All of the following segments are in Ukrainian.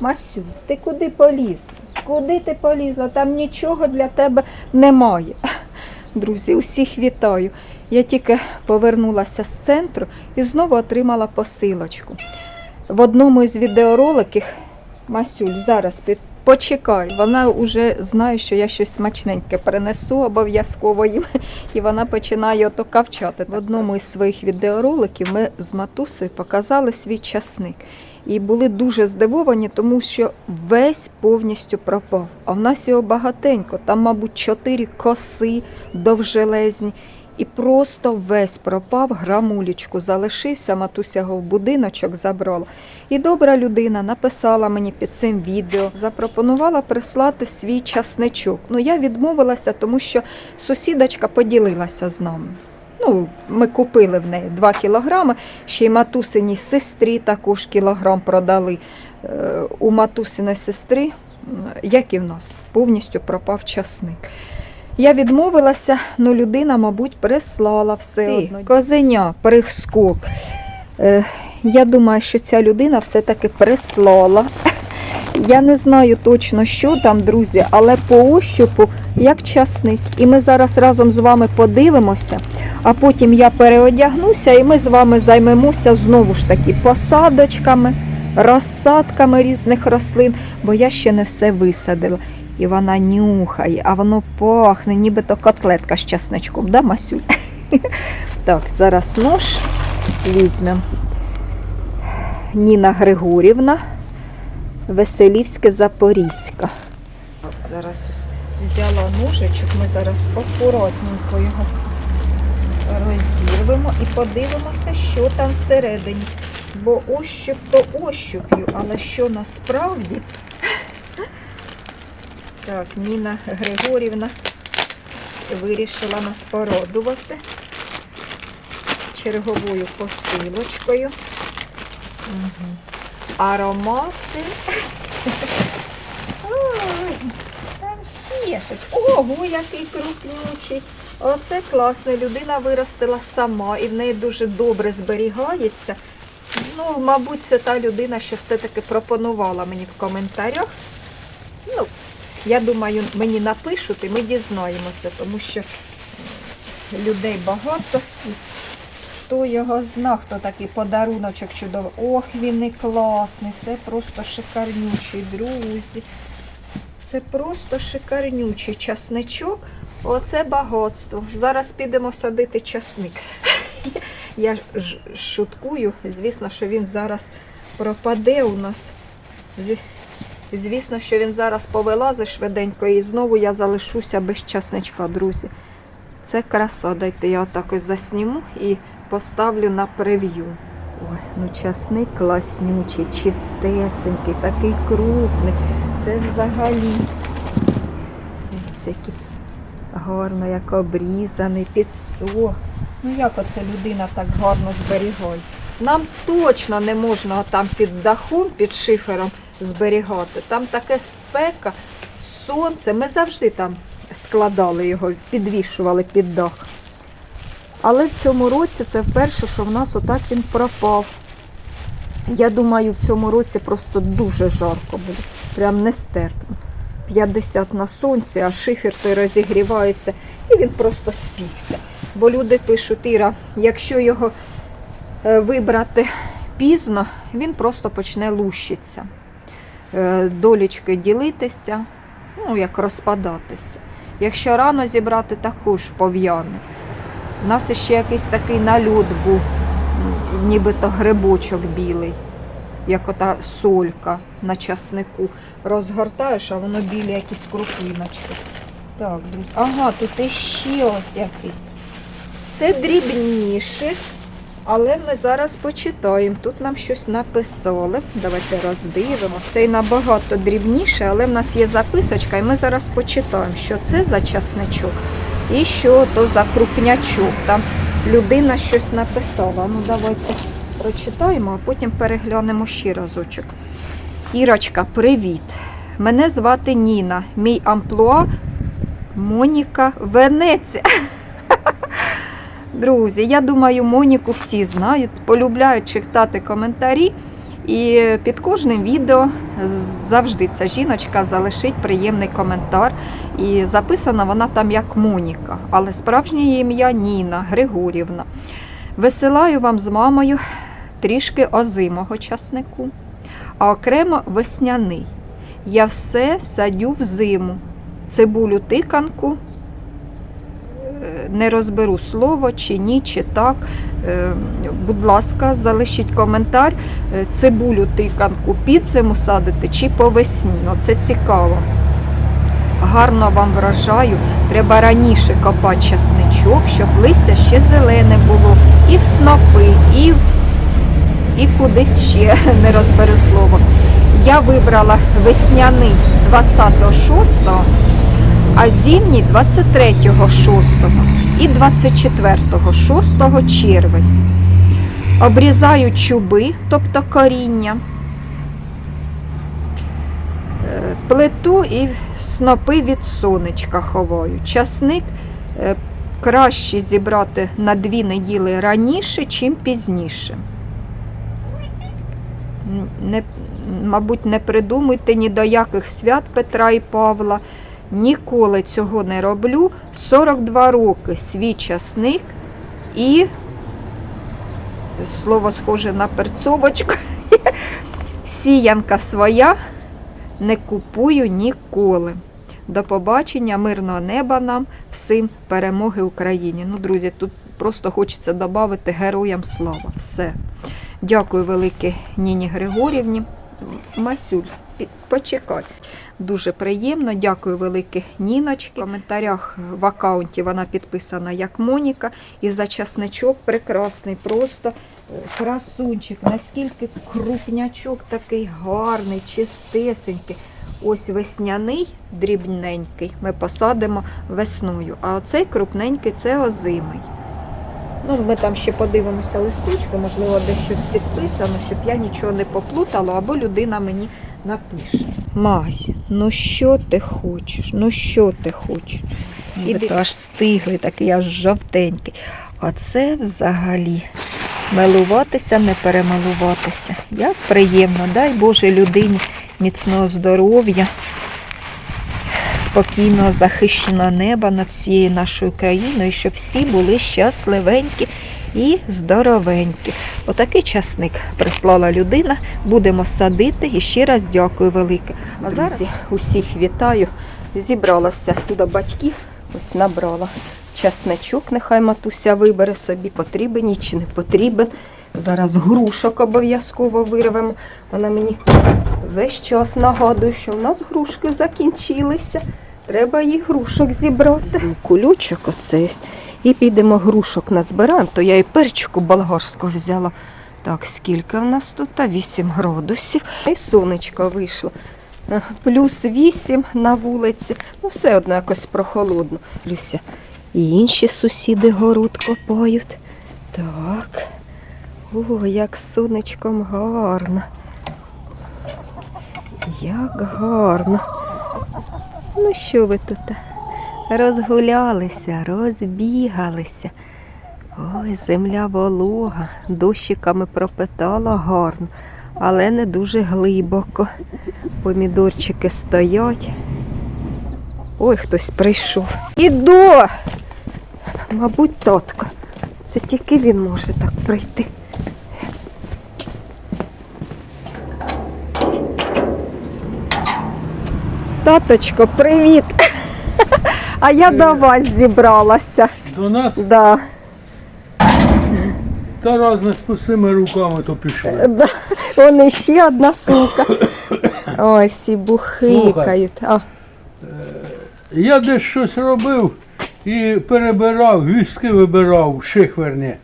Масю, ти куди полізла? Куди ти полізла? Там нічого для тебе немає. Друзі, усіх вітаю. Я тільки повернулася з центру і знову отримала посилочку. В одному із відеороликів Масюль, зараз під... почекай, вона вже знає, що я щось смачненьке принесу обов'язково їм, і вона починає ото кавчати. В одному із своїх відеороликів ми з матусею показали свій часник. І були дуже здивовані, тому що весь повністю пропав. А в нас його багатенько. Там, мабуть, чотири коси довжелезні. І просто весь пропав, грамулечку залишився, матуся його в будиночок забрала. І добра людина написала мені під цим відео, запропонувала прислати свій часничок. Ну я відмовилася, тому що сусідочка поділилася з нами. Ну, ми купили в неї 2 кілограми, ще й матусиній сестрі також кілограм продали. Е, У матусиної сестри, як і в нас, повністю пропав часник. Я відмовилася, але людина, мабуть, прислала все Ти, одно. Козеня, прихскок. Е, я думаю, що ця людина все-таки прислала. Я не знаю точно, що там, друзі, але по ощупу як часник. І ми зараз разом з вами подивимося, а потім я переодягнуся і ми з вами займемося знову ж таки посадочками, розсадками різних рослин, бо я ще не все висадила. І вона нюхає, а воно пахне, нібито котлетка з часничком, да, Масюль? Так, зараз нож візьмемо. Ніна Григорівна, Веселівське Запорізька. Зараз взяла ножичок, ми зараз акуратненько його розірвемо і подивимося, що там всередині. Бо ощуп то ощуп'ю, але що насправді. Так, Ніна Григорівна вирішила нас порадувати черговою посилочкою. Угу. Аромати. Там ще щось. Ого, який крупнючий. Оце класно. Людина виростила сама і в неї дуже добре зберігається. Ну, мабуть, це та людина, що все-таки пропонувала мені в коментарях. Ну, я думаю, мені напишуть і ми дізнаємося, тому що людей багато. Хто його зна, хто такий подаруночок чудовий. Ох, він і класний. Це просто шикарнючий, друзі. Це просто шикарнючий часничок. Оце багатство. Зараз підемо садити часник. Я шуткую, звісно, що він зараз пропаде у нас. Звісно, що він зараз повилазить швиденько і знову я залишуся без часничка, друзі. Це краса. Дайте я отак ось засніму і поставлю на прев'ю. Ой, ну часник класнючий, чистесенький, такий крупний. Це взагалі. Який гарно, як обрізаний, підсох. Ну як оце людина так гарно зберігає? Нам точно не можна там під дахом, під шифером зберігати. Там таке спека, сонце. Ми завжди там складали його, підвішували під дах. Але в цьому році це вперше, що в нас отак він пропав. Я думаю, в цьому році просто дуже жарко буде. Прям нестерпно. 50 на сонці, а шифер той розігрівається і він просто спікся. Бо люди пишуть, Іра, якщо його е, вибрати пізно, він просто почне лущитися. Е, Долічки ділитися, ну, як розпадатися. Якщо рано зібрати, також пов'яне. У нас ще якийсь такий нальот був, нібито грибочок білий, як ота солька на часнику. Розгортаєш, а воно білі якісь крупиночки. Так, друзі. Ага, тут іще ось якийсь. Це дрібніше, але ми зараз почитаємо. Тут нам щось написали. Давайте роздивимо. Цей набагато дрібніше, але в нас є записочка, і ми зараз почитаємо, що це за часничок і що то за крупнячок. Там людина щось написала. Ну, давайте прочитаємо, а потім переглянемо ще разочок. Ірочка, привіт. Мене звати Ніна. Мій амплуа Моніка Венеція. Друзі, я думаю, Моніку всі знають, полюбляють читати коментарі. І під кожним відео завжди ця жіночка залишить приємний коментар. І записана вона там як Моніка, але справжнє ім'я Ніна Григорівна. Висилаю вам з мамою трішки озимого часнику, а окремо весняний. Я все садю в зиму. Цибулю тиканку. Не розберу слово, чи ні, чи так. Е, Будь ласка, залишіть коментар. Е, Цибулю тиканку під зиму садити чи по весні. Оце цікаво. Гарно вам вражаю. Треба раніше копати часничок, щоб листя ще зелене було. І в снопи, і в і кудись ще не розберу слово. Я вибрала весняний 26-го, а зимній 23-го 6-го і 24-го 6-го червень. Обрізаю чуби, тобто коріння. Е, Плиту і снопи від сонечка ховаю. Часник е, краще зібрати на дві неділи раніше, чим пізніше. Не, мабуть, не придумуйте ні до яких свят Петра і Павла. Ніколи цього не роблю. 42 роки свій часник і слово схоже на перцовочку. Сіянка своя не купую ніколи. До побачення, мирного неба нам, всім перемоги Україні. Ну, друзі, тут просто хочеться додати героям слава. Все. Дякую велике Ніні Григорівні. Масюль, почекай. Дуже приємно. Дякую велике Ніночки. В коментарях в аккаунті вона підписана як Моніка. І за часничок прекрасний, просто е, красунчик. Наскільки крупнячок такий гарний, чистесенький. Ось весняний, дрібненький. Ми посадимо весною. А оцей крупненький це озимий. Ну, ми там ще подивимося листочки, можливо, десь щось підписано, щоб я нічого не поплутала, або людина мені напише. Мась, ну що ти хочеш? Ну що ти хочеш? Іди. аж стиглий, такий аж жовтенький. А це взагалі милуватися, не перемилуватися. Як приємно, дай Боже людині міцного здоров'я, спокійного захищеного неба над всією нашою країною, щоб всі були щасливенькі і здоровенькі. Отакий часник прислала людина. Будемо садити і ще раз дякую велике. А зараз усіх вітаю. Зібралася до батьків, ось набрала часничок, нехай матуся вибере собі, потрібен чи не потрібен. Зараз грушок обов'язково вирвемо. Вона мені весь час нагадує, що в нас грушки закінчилися. Треба їй грушок зібрати. Кулючок оцей. І підемо грушок назбираємо, то я і перчику болгарську взяла. Так, скільки в нас тут? Та 8 градусів. І сонечко вийшло. Е, Плюс 8 на вулиці. Ну, все одно якось прохолодно. Люся. І інші сусіди город копають. Так. О, як сонечком гарно. Як гарно. Ну що ви тут? Розгулялися, розбігалися. Ой, земля волога, дощиками пропитала гарно, але не дуже глибоко. Помідорчики стоять. Ой, хтось прийшов. Іду! Мабуть, татко. Це тільки він може так прийти. Таточко, привіт! А я до вас зібралася. До нас Да. та раз не з пустими руками то пішли. Да. Вон ще одна сука. Ой, всі бухикають. А, Я десь щось робив і перебирав, гвіздки вибирав, шихверні.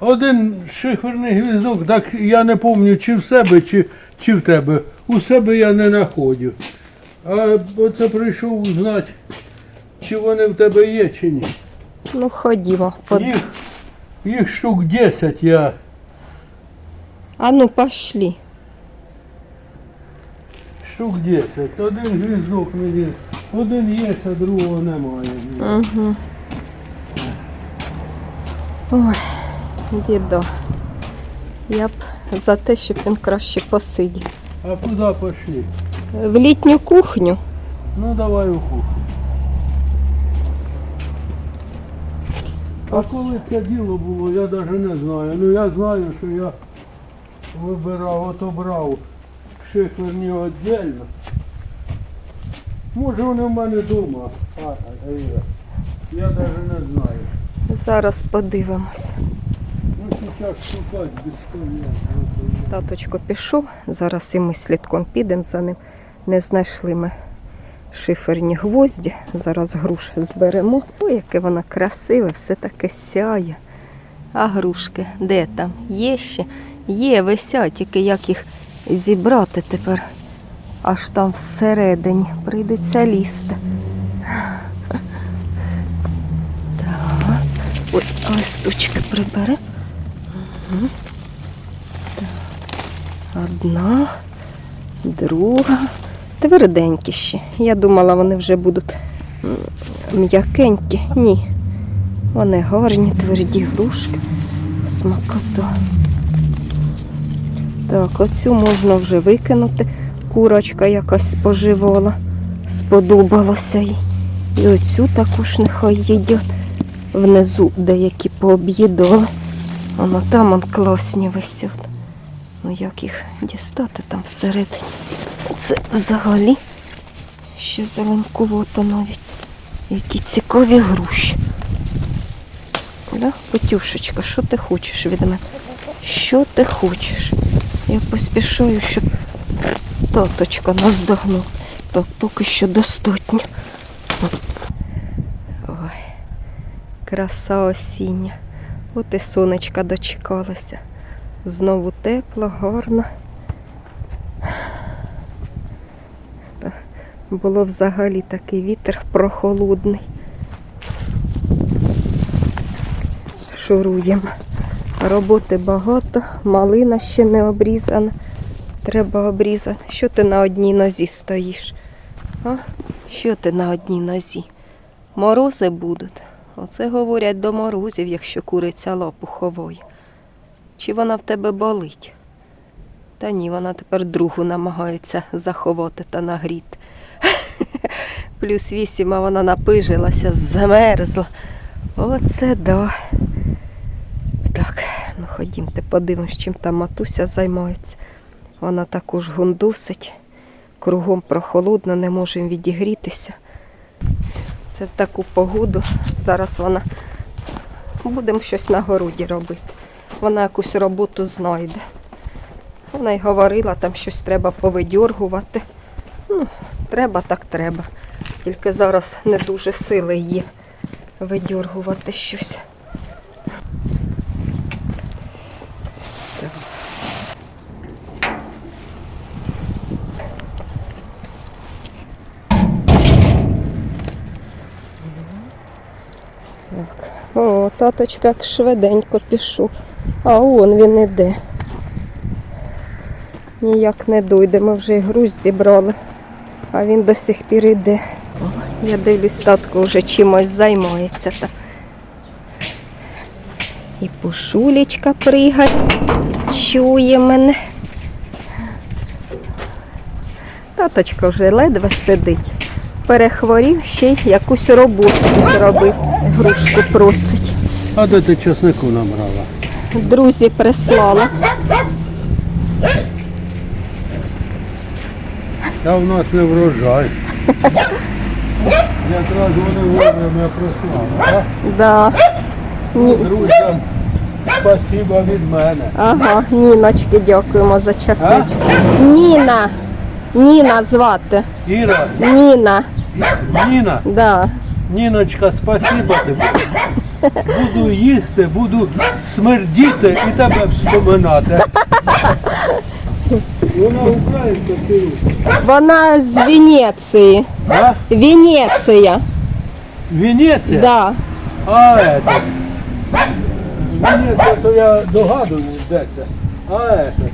Один шихверний гвіздок, так я не пам'ятаю, чи в себе, чи, чи в тебе. У себе я не знаходив. А оце прийшов узнати, чи вони в тебе є, чи ні. ну ходімо. Под... Їх, їх штук 10 я. А ну пошли. Штук 10. Один гвіздок мені. Один є, а другого немає. Угу. Ой, біда. Я б за те, щоб він краще посидів. А куди пішли? В літню кухню. Ну давай у кухню. А коли це діло було, я навіть не знаю. Ну я знаю, що я вибирав, отобрав шиферні віддільно. Може вони в мене вдома. А, а, Іра. я навіть не знаю. Зараз подивимось. Ну зараз шукати безпомітно. Таточко пішов, зараз і ми слідком підемо за ним. Не знайшли ми шиферні гвозді. Зараз груш зберемо. Ой, яке воно красиве, все таке сяє. А грушки, де там? Є ще? Є, висять, тільки як їх зібрати тепер. Аж там всередині прийдеться лізти. Так. Ой, листочки прибере. Одна, друга. Тверденькі ще. Я думала, вони вже будуть м'якенькі. Ні. Вони гарні, тверді грушки. Смакота. Так, оцю можна вже викинути. Курочка якась споживала. Сподобалося їй. І оцю також нехай їдять. Внизу деякі пооб'їдали. Воно там он класні висять. Ну як їх дістати там всередині? Це взагалі ще зеленкувато навіть. Які цікаві груші. Да? Петюшечка, що ти хочеш від мене? Що ти хочеш? Я поспішаю, щоб таточка наздогнув. Так, поки що достатньо. Ой, краса осіння. От і сонечка дочекалася. Знову тепло, гарно. Та Було взагалі такий вітер прохолодний. Шуруємо. Роботи багато, малина ще не обрізана. Треба обрізати. Що ти на одній нозі стоїш? А? Що ти на одній нозі? Морози будуть. Оце говорять до морозів, якщо куриця лапу ховає. Чи вона в тебе болить? Та ні, вона тепер другу намагається заховати та нагріти. Плюс вісім, а вона напижилася, замерзла. Оце да. Так, ну ходімте, подивимось, чим там матуся займається. Вона також гундусить, кругом прохолодно, не можемо відігрітися. Це в таку погоду. Зараз вона будемо щось на городі робити. Вона якусь роботу знайде. Вона й говорила, там щось треба повидьоргувати. Треба, так треба. Тільки зараз не дуже сили є видьоргувати щось. Так. О, таточка як швиденько пішов. А он він іде. Ніяк не дойде, ми вже і груз зібрали, а він до сих пір іде. О, я дивлюсь, татко вже чимось займається. Та. І пушулечка пригає, чує мене. Таточка вже ледве сидить. Перехворів, ще й якусь роботу зробив. Грушку просить. А де ти часнику набрала? Друзі прислали. Та в нас не врожай. Якраз вони вовремя прислали. Да. Ні. Друзям, спасибо від мене. Ага, Ніночки, дякуємо за часничок. Ніна. Ніна звати. Іра, Ніна. Ніна, Да. Ніночка, спасибо тобі. Буду їсти, буду смердіти і тебе вспоминати. Вона українська Кирюша. Вона з Венеції. А? Венеція. Венеція? Да. А, это. Венеція, то я догадуюсь, де це. А это.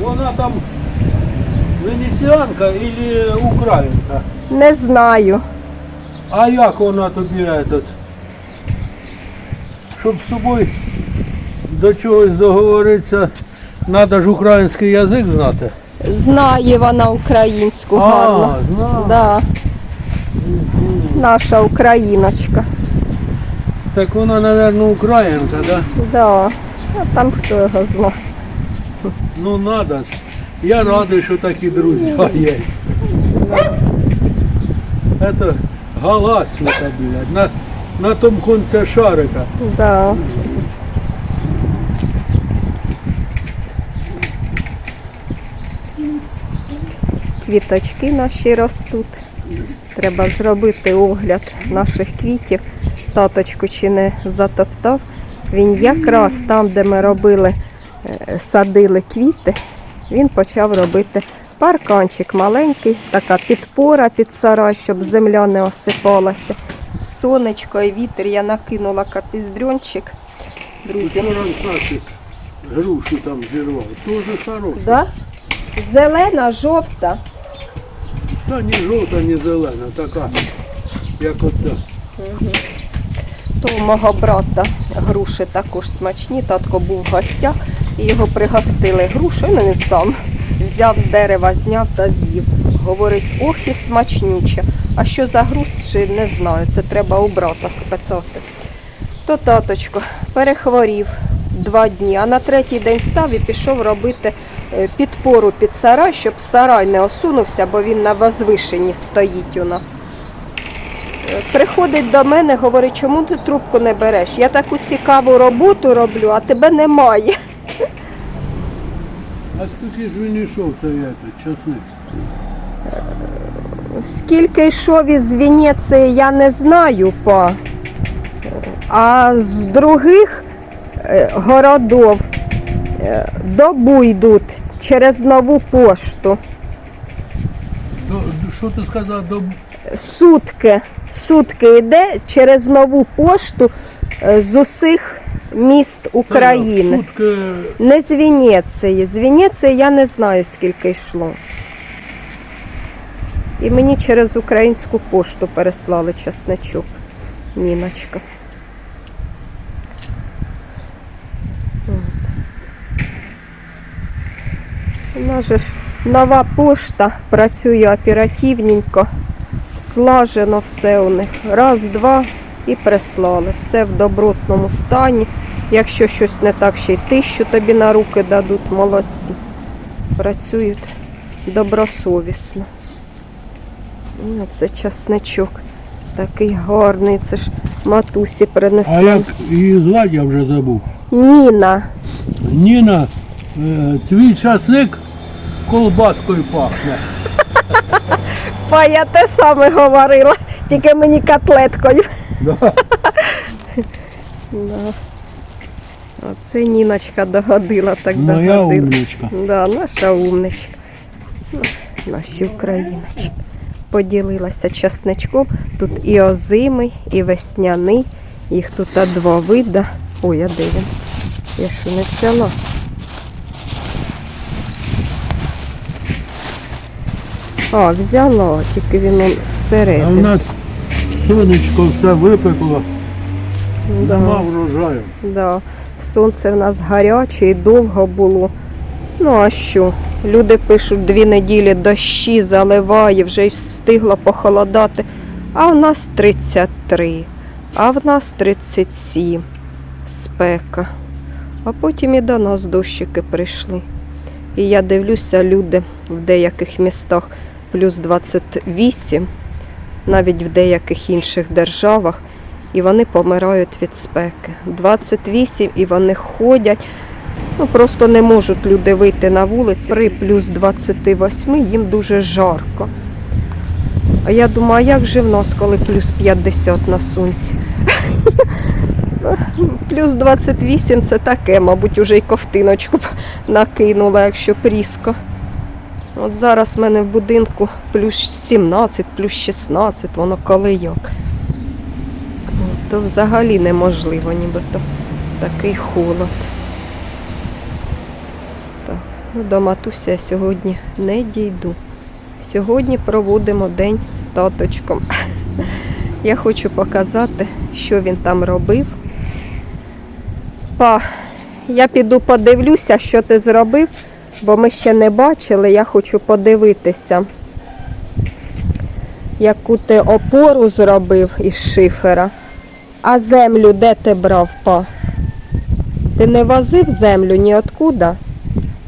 Вона там венеціанка или українка? Не знаю. А як вона тобі этот? Щоб з собою до чогось договоритися, Треба ж український язик знати. Знає вона українську гарно. А, знаю. Да. Наша україночка. Так вона, мабуть, українка, да? Да. А там хто його знає. Ну надо. Я радий, що такі друзі є. Это галасмика, блядь, на, на тому конце шарика. Да. Квіточки наші ростуть. Треба зробити огляд наших квітів. Таточку чи не затоптав. Він якраз там, де ми робили, е, садили квіти, він почав робити парканчик маленький, така підпора під сарай, щоб земля не осипалася. Сонечко і вітер, я накинула капіздрьончик. Друзі. Грушу там зірвав. Дуже хороша. Да? Зелена, жовта. Та ні жовта, ні зелена, така, як оця. То у мого брата груші також смачні. Татко був в гостях і його пригостили грушею. Ну він сам взяв з дерева, зняв та з'їв. Говорить, ох і смачнюче. А що за груші, не знаю. Це треба у брата спитати. То таточко перехворів два дні, а на третій день став і пішов робити е, підпору під сарай, щоб сарай не осунувся, бо він на возвишенні стоїть у нас. Е, Приходить до мене, говорить, чому ти трубку не береш? Я таку цікаву роботу роблю, а тебе немає. А скільки ж він йшов, цей этот, часник? Скільки йшов із Венеції, я не знаю, па. а з других е, городов е, добу йдуть через нову пошту. До, що ти сказав, до, Сутки, сутки йде через нову пошту е, з усіх міст України. Сутки, Не з Венеції. З Венеції я не знаю, скільки йшло. І мені через українську пошту переслали чесночок. Ніночка. Нас же ж нова пошта працює оперативненько, слажено все у них. Раз, два і прислали. Все в добротному стані. Якщо щось не так, ще й тисячу тобі на руки дадуть, молодці. Працюють добросовісно. Ну, Це часничок. Такий гарний, це ж матусі принесли. а як її звати, я вже забув. Ніна. Ніна, е, твій часник колбаскою пахне. Па, я те саме говорила, тільки мені котлеткою. Да. Да. Оце Ніночка догодила, так Моя догодила. умничка. Да, наша умничка. Наші україночки. Поділилася часничком. Тут і озимий, і весняний. Їх тут два вида. Ой, а де він? Я що не взяла? А, взяла, тільки він он А в нас сонечко все випекло, Да. нема врожаю. Да. Сонце в нас гаряче і довго було. Ну а що? Люди пишуть дві неділі дощі заливає, вже й встигло похолодати. А в нас 33, а в нас 37 спека. А потім і до нас дощики прийшли. І я дивлюся, люди в деяких містах плюс 28, навіть в деяких інших державах і вони помирають від спеки. 28 і вони ходять. Ну, просто не можуть люди вийти на вулицю. При плюс 28 їм дуже жарко. А я думаю, а як же в нас, коли плюс 50 на сонці? Плюс 28 це таке, мабуть, уже й ковтиночку б накинула, якщо пріска. От зараз в мене в будинку плюс 17, плюс 16, воно коли як. То взагалі неможливо, нібито такий холод. Так, ну до матуся я сьогодні не дійду. Сьогодні проводимо день з таточком. Я хочу показати, що він там робив. Па Я піду подивлюся, що ти зробив, бо ми ще не бачили. Я хочу подивитися, яку ти опору зробив із шифера. А землю де ти брав, па? Ти не возив землю ніоткуда?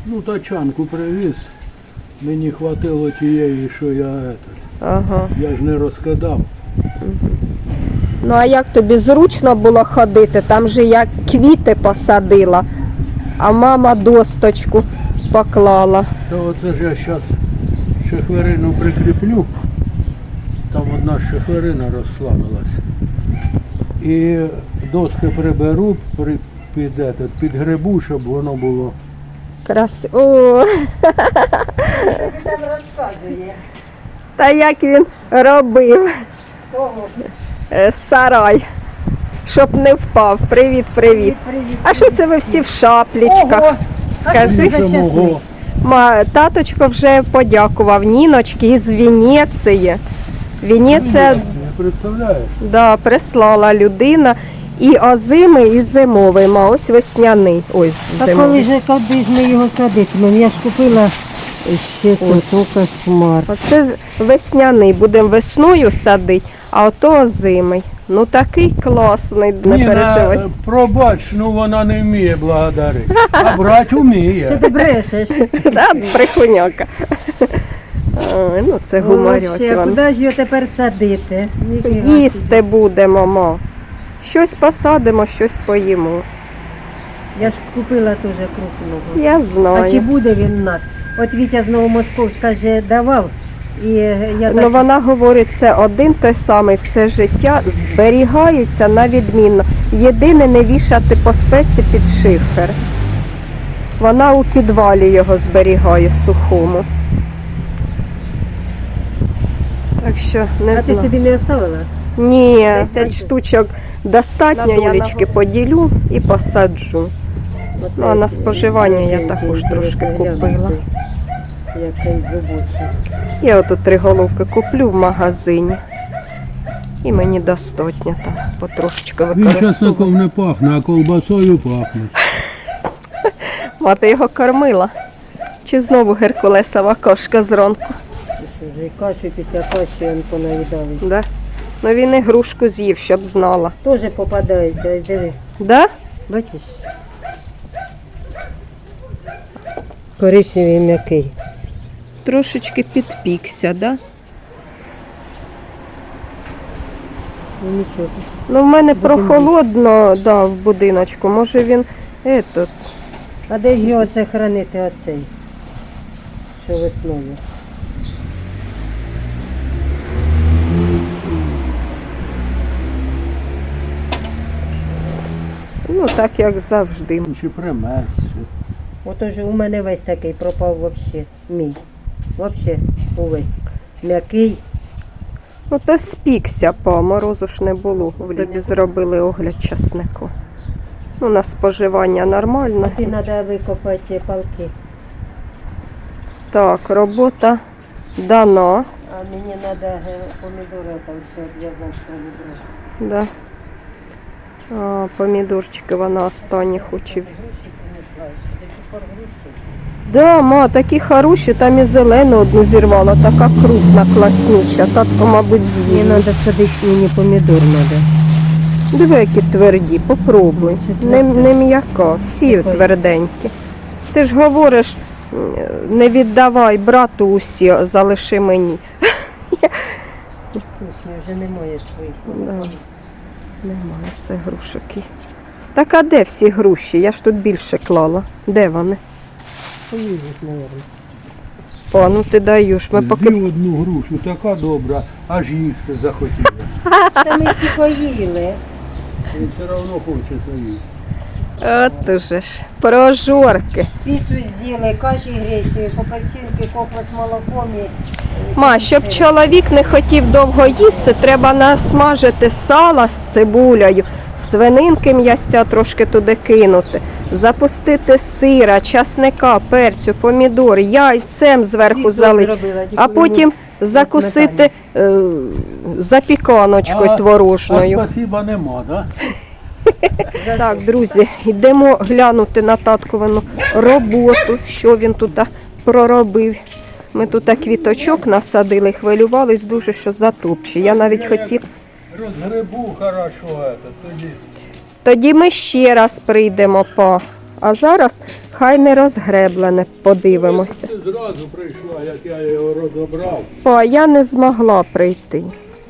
Ну, тачанку привіз. Мені хватило тієї, що я Ага. я ж не розкидав. Ну а як тобі зручно було ходити? Там же я квіти посадила, а мама досточку поклала. То оце ж я зараз шехверину прикріплю. Там одна шехверина розслабилась. І доски приберу при, під, этот, під грибу, щоб воно було. Крас... О, Там розказує. та як він робив Кого? е, сарай, щоб не впав. Привіт, привіт. Привіт. А що це ви всі в шаплічках? Ого! Скажи. Ма, таточко вже подякував Ніночки із Венеції. Венеція Не представляєш? да, прислала людина і озимий, і зимовий. Ма, ось весняний. Ось А коли зимовий. ж коли ж ми його садитимемо? Я ж купила ще то кошмар. Оце весняний, будемо весною садити, а ото озимий. Ну такий класний, не Ніна, переживай. е, пробач, ну вона не вміє благодарити. А брать Що вміє. ти брешеш? Да, брехуняка. Ой, ну це гуморять Вообще, вам. Куди ж його тепер садити? Ніфіга Їсти будемо, ма. Щось посадимо, щось поїмо. Я ж купила теж крупного. Я А чи знаю. буде він у нас? От Вітя з Новомосковська же давав. І я Ну так вона говорить, це один той самий все життя зберігається на відмінно. Єдине не вішати по спеці під шифер. Вона у підвалі його зберігає сухому. Так що не а ти знаю. собі не оставила? Ні, 10 штучок достатньо, На я долечки поділю і посаджу. Ну, а на споживання я також трошки купила. Який зубочий. Я отут три головки куплю в магазині. І мені достатньо там потрошечку Він часником не пахне, а колбасою пахне. Мати його кормила. Чи знову геркулесова кошка зранку? Що Кашу після каші він понаїдали. Да? Ну він і грушку з'їв, щоб знала. Теж попадається, ось диви. Да? Бачиш? Коричневий м'який. Трошечки підпікся, да? Ну нічого. Ну, в мене прохолодно да, в будиночку. Може він етот, А де ж його це хранити оцей? Що весною? ну так як завжди. Чи примерз. Отож у мене весь такий пропав взагалі. Мій. Взагалі увесь. М'який. Ну то спікся, по морозу ж не було. В Тобі зробили огляд часнику. Ну, на споживання А нормально. ти треба викопати палки. Так, робота дана. А мені треба помідори там ще відв'язати помідори. Да. А, помідорчики вона останні хоче. Груші принесла ще. До пор груші. Да, ма, такі хороші, там і зелену одну зірвала, така крупна, класнюча. Татко, мабуть, Мені треба садити мені помідор треба. Диви, які тверді, попробуй. Не, не м'яка, всі Якої? тверденькі. Ти ж говориш, м, не віддавай брату усі, залиши мені. Вкусні, вже немає своїх. Да. Немає це грушики. Так а де всі груші? Я ж тут більше клала. Де вони? Поїдуть, мабуть. О, ну ти даєш. Ми поки З'їв одну грушу, така добра, аж їсти захотіла. Та ми всі поїли. Він все одно хоче їсти. От уже ж. Прожорки. Піцу з'їли, каші гречі, попечинки, копа з молоком. і, Ма, щоб чоловік не хотів довго їсти, треба насмажити сала з цибулею, свининки м'ястя трошки туди кинути, запустити сира, часника, перцю, помідор, яйцем зверху залити, а потім закусити е, запіканочкою творожною. спасіба нема, да? Так, друзі, йдемо глянути на татковину роботу, що він тут проробив. Ми тут квіточок насадили, хвилювались дуже, що затопче. Я навіть хотів. Розгребу хорошо, это, тоді. Тоді ми ще раз прийдемо по. А зараз хай не розгреблене, подивимося. Ти зразу прийшла, як я його розібрав. Па, я не змогла прийти.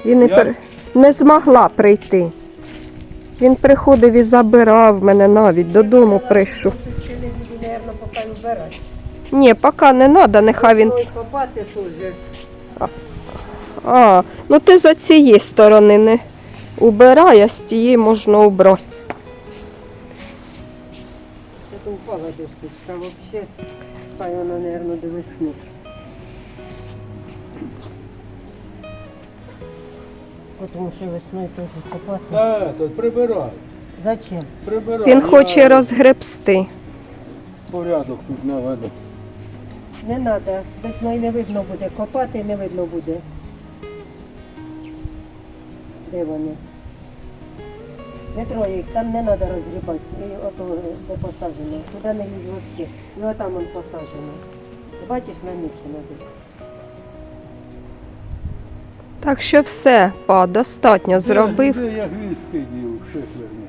Він Я? пер... не змогла прийти. Він приходив і забирав мене навіть додому прийшов. Ще не буду, мабуть, поки вбирати. Ні, поки не треба, нехай він. Ой, копати теж. А, ну ти за цієї сторони не убирай, а з тієї можна убрати. Це упала досточка, взагалі. Хай вона, мабуть, до весни. Тому що весною теж копати. Та, то прибирай. Зачем? Прибирай. Він Я хоче розгребсти. Порядок тут наведу. Не треба, весною не видно буде. Копати не видно буде. Де вони? Не троє їх, там не треба розгрібати. І ото де посаджено. Туди не лізь взагалі. І отам он посаджено. Бачиш намічено тут? Так що все, па, достатньо зробив. Де я гвіздки дів, шиферні?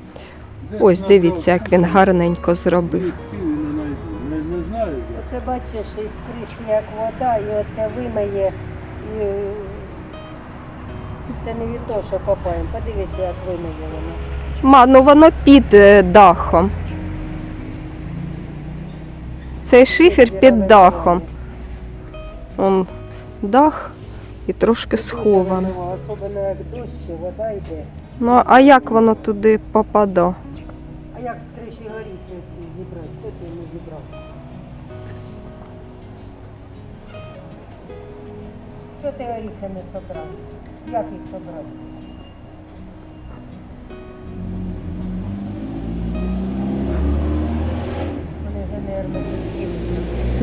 Десь Ось на дивіться, як він гарненько зробив. Гвіздки не знайду. Не, не знаю я. Оце бачиш, із криші як вода, і оце вимиє. І... Це не від того, що копаємо. Подивіться, як вимиє воно. Ма, ну воно під е, дахом. Цей шифер під дахом. Он дах і трошки сховано. Особливо як дощ, вода йде. Ну а як воно туди попадає? А як з криші горіхи зібрати? Що ти не зібрав? Що ти горіхи не собрав? Як їх собрати?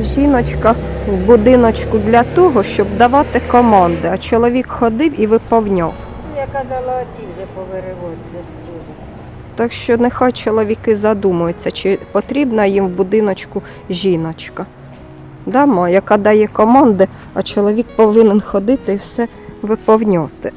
Жіночка в будиночку для того, щоб давати команди, а чоловік ходив і виповняв. Я казала, ті вже повиривати. Так що нехай чоловіки задумуються, чи потрібна їм в будиночку жіночка. Дама, яка дає команди, а чоловік повинен ходити і все виповнювати.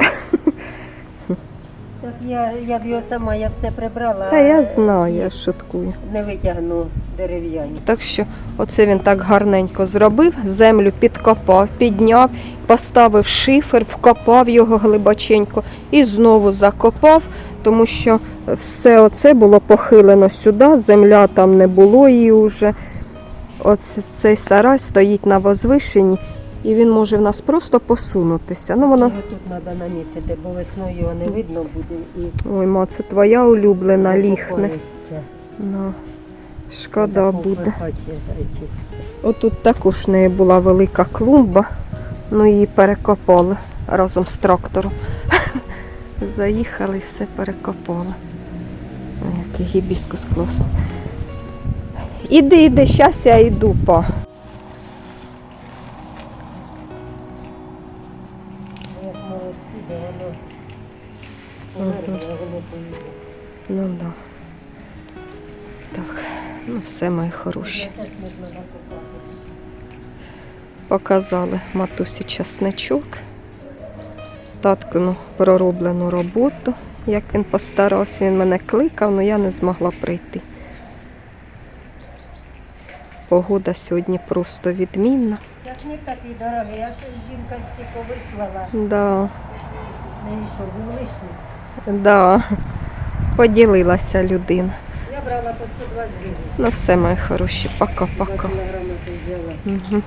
Так я, я б його сама, я все прибрала. Та я знаю, я шуткую. Не витягну дерев'яні. Так що оце він так гарненько зробив, землю підкопав, підняв, поставив шифер, вкопав його глибоченько і знову закопав, тому що все оце було похилено сюди, земля там не було її вже. Оце цей сарай стоїть на возвишенні, і він може в нас просто посунутися. Ну. Його тут треба намітити, бо весною його не видно буде і Ой, ма, це твоя улюблена ліхнес. Ну, шкода буде. Отут також в неї була велика клумба, ну її перекопали разом з трактором. Заїхали, і все перекопали. Який гібіскус класний. Іди, іди, щас я йду, па. Хороші. Показали матусі часничок, таткину пророблену роботу, як він постарався. Він мене кликав, але я не змогла прийти. Погода сьогодні просто відмінна. Часник такий дорогий, я ще жінка стільки вислала. Да, Мені що, був лишній? да. Поділилася людина. Брала по 120 гривень. Ну все, мої хороші, пока-пока. Угу.